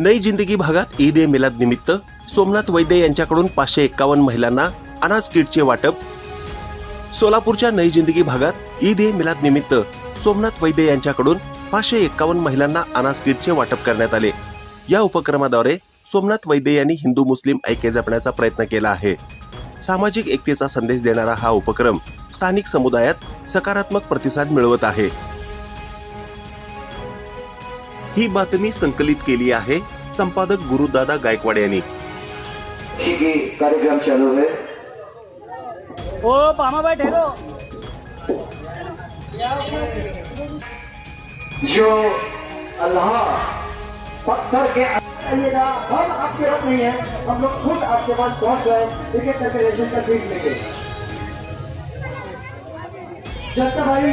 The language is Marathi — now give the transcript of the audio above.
नई जिंदगी भागात ईद ए मिलाद निमित्त सोमनाथ वैद्य यांच्याकडून पाचशे एक्कावन्न महिलांना अनाज किटचे वाटप. सोलापूरच्या नई जिंदगी भागात ईद ए मिलाद निमित्त सोमनाथ वैद्य यांच्याकडून पाचशे एक्कावन्न महिलांना अनाज किटचे वाटप करण्यात आले. या उपक्रमाद्वारे सोमनाथ वैद्य यांनी हिंदू मुस्लिम ऐक्य जपण्याचा प्रयत्न केला आहे. सामाजिक एकतेचा संदेश देणारा हा उपक्रम स्थानिक समुदायात सकारात्मक प्रतिसाद मिळवत आहे. ही बातमी संकलित केली आहे संपादक गुरुदादा गायकवाड यांनी. कार्यक्रम चालू है ओ पामा भाई ठहरो जो अल्लाह पत्थर के आइएगा हम आपके रब नहीं है हम लोग खुद आपके पास पहुँच गए का जनता भाई